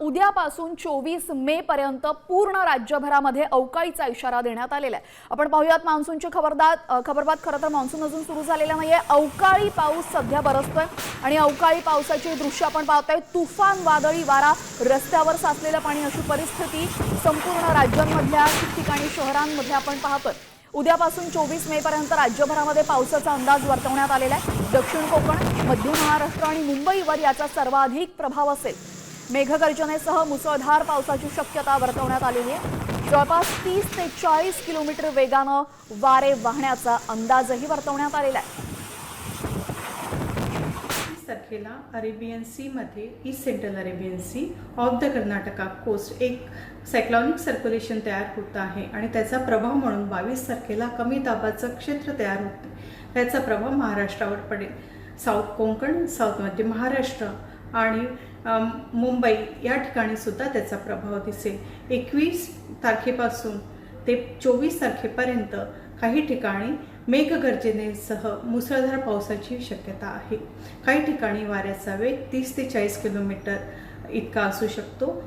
उद्यापासून चोवीस मे पर्यंत पूर्ण राज्यभरामध्ये अवकाळीचा इशारा देण्यात आलेला आहे. आपण पाहूयात मान्सूनची खबरदार खबरबात खरं तर मान्सून अजून सुरू झालेला आहे अवकाळी पाऊस सध्या बरसतोय आणि अवकाळी पावसाची दृश्य आपण पाहतोय. तुफान वादळी वारा रस्त्यावर साचलेलं पाणी अशी परिस्थिती संपूर्ण राज्यांमधल्या ठिकठिकाणी शहरांमध्ये आपण पाहतोय. उद्यापासून चोवीस मे पर्यंत राज्यभरामध्ये पावसाचा अंदाज वर्तवण्यात आलेला आहे. दक्षिण कोकण मध्य महाराष्ट्र आणि मुंबईवर याचा सर्वाधिक प्रभाव असेल. मेघगर्जनेसह मुसळधार पावसाची शक्यता वर्तवण्यात आलेली आहे. जवळपास तीस ते चाळीस किलोमीटर वेगानं वारे वाहण्याचा अंदाजही वर्तवण्यात आलेला आहे. तारखेला अरेबियन सीमध्ये east central Arabian sea of the Karnataka coast एक सायक्लॉनिक सर्क्युलेशन तयार होत आहे आणि त्याचा प्रभाव म्हणून बावीस तारखेला कमी दाबाचं क्षेत्र तयार होते. त्याचा प्रभाव महाराष्ट्रावर पडेल. साऊथ कोकण साऊथ मध्य महाराष्ट्र आणि मुंबई या ठिकाणी सुद्धा त्याचा प्रभाव दिसेल. एकवीस तारखेपासून ते चोवीस तारखेपर्यंत काही ठिकाणी मेघगर्जनेसह मुसळधार पावसाची शक्यता आहे. काही ठिकाणी वाऱ्याचा वेग तीस ते चाळीस किलोमीटर इतका असू शकतो.